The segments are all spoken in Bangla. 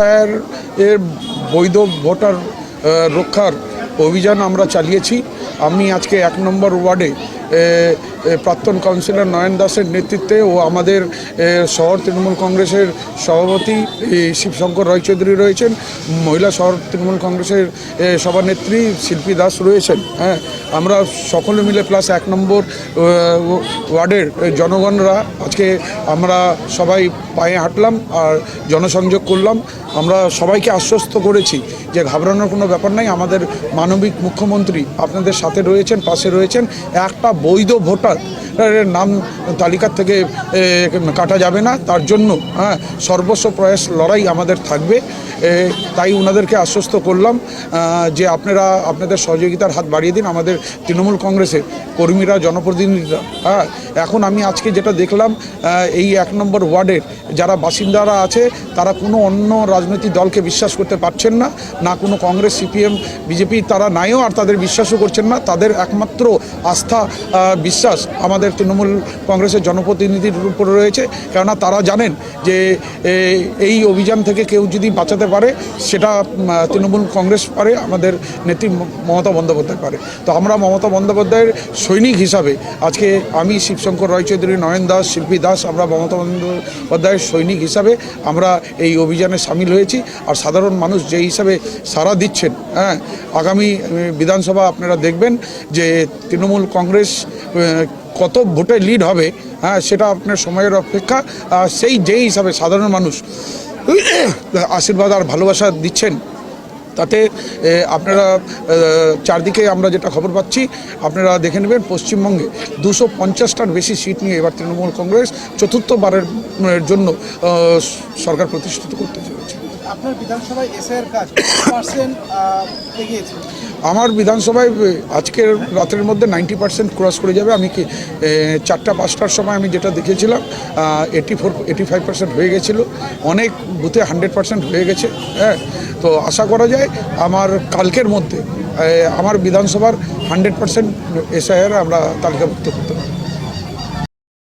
এর এর বৈধ ভোটার রক্ষার অভিযান আমরা চালিয়েছি। আমি আজকে এক নম্বর ওয়ার্ডে প্রাক্তন কাউন্সিলর নয়ন দাসের নেতৃত্বে ও আমাদের শহর তৃণমূল কংগ্রেসের সভাপতি শিবশঙ্কর রায়চৌধুরী রয়েছেন। মহিলা শহর তৃণমূল কংগ্রেসের সভানেত্রী শিল্পী দাস রয়েছেন। হ্যাঁ আমরা সকলে মিলে প্লাস এক নম্বর ওয়ার্ডের জনগণরা আজকে আমরা সবাই পায়ে হাঁটলাম আর জনসংযোগ করলাম। আমরা সবাইকে আশ্বস্ত করেছি যে ঘাবড়ানোর কোনো ব্যাপার নাই। আমাদের মানবিক মুখ্যমন্ত্রী আপনাদের সাথে রয়েছেন, পাশে রয়েছেন। একটা বৈধ ভোটার এর নাম তালিকা থেকে কাটা যাবে না। তার জন্য হ্যাঁ সর্বস্ব প্রয়াস লড়াই আমাদের থাকবে। তাই ওনাদেরকে আশ্বস্ত করলাম যে আপনারা আপনাদের সহযোগিতার হাত বাড়িয়ে দিন। আমাদের তৃণমূল কংগ্রেসের কর্মীরা, জনপ্রতিনিধিরা হ্যাঁ এখন আমি আজকে যেটা দেখলাম এই এক নম্বর ওয়ার্ডের যারা বাসিন্দারা আছে, তারা কোনো অন্য রাজনৈতিক দলকে বিশ্বাস করতে পারছেন না না কোনো কংগ্রেস, সিপিএম, বিজেপি তারা নাইও আর তাদের বিশ্বাসও করছেন না। তাদের একমাত্র আস্থা বিশ্বাস আমাদের তৃণমূল কংগ্রেসের জনপ্রতিনিধির উপরে রয়েছে। কেননা তারা জানেন যে এই অভিযান থেকে কেউ যদি বাঁচাতে পারে, সেটা তৃণমূল কংগ্রেস পারে, আমাদের নেত্রী মমতা বন্দ্যোপাধ্যায় পারে। তো আমরা মমতা বন্দ্যোপাধ্যায়ের সৈনিক হিসাবে, আজকে আমি শিবশঙ্কর রায়চৌধুরী নয়ন দাস, শিল্পী দাস, আমরা মমতা বন্দ্যোপাধ্যায়ের সৈনিক হিসাবে আমরা এই অভিযানে সামিল হয়েছি। আর সাধারণ মানুষ যে হিসাবে সাড়া দিচ্ছেন হ্যাঁ আগামী বিধানসভা আপনারা দেখবেন যে তৃণমূল কংগ্রেস কত ভোটে লিড হবে হ্যাঁ সেটা আপনার সময়ের অপেক্ষা। সেই যেই হিসাবে সাধারণ মানুষ আশীর্বাদ আর ভালোবাসা দিচ্ছেন, তাতে আপনারা চারদিকে আমরা যেটা খবর পাচ্ছি, আপনারা দেখে নেবেন পশ্চিমবঙ্গে দুশো পঞ্চাশটার বেশি সিট নিয়ে এবার তৃণমূল কংগ্রেস চতুর্থবারের জন্য সরকার প্রতিষ্ঠিত করতে চলেছে। আপনার বিধানসভায় এসআইয়ের কাজ পার্সেন্ট এগিয়েছে? আমার বিধানসভায় আজকের রাতের মধ্যে নাইনটি পার্সেন্ট ক্রস করে যাবে। আমি কি চারটা, পাঁচটার সময় আমি যেটা দেখেছিলাম eighty four eighty five percent হয়ে গেছিল। অনেক বুথে হান্ড্রেড পার্সেন্ট হয়ে গেছে হ্যাঁ। তো আশা করা যায় আমার কালকের মধ্যে আমার বিধানসভার হান্ড্রেড পার্সেন্ট এসআইআর আমরা তালিকাভুক্ত করতে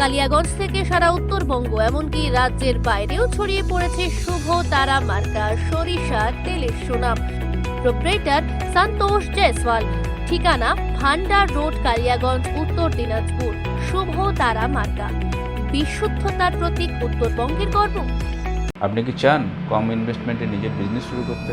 কালিয়াগঞ্জ থেকে সারা উত্তরবঙ্গ, এমনকি রাজ্যের বাইরেও ছড়িয়ে পড়েছে শুভ তারা মার্কা, সরিষা, তেলের সুনাম। প্রোপ্রেটার সন্তোষ জয়সওয়াল, ঠিকানা ভান্ডার রোড, কালিয়াগঞ্জ, উত্তর দিনাজপুর, শুভ তারা মার্কা। বিশুদ্ধতার প্রতীক উত্তরবঙ্গের গর্ব। আপনি কি চান কম ইনভেস্টমেন্টে নিজের বিজনেস শুরু করতে?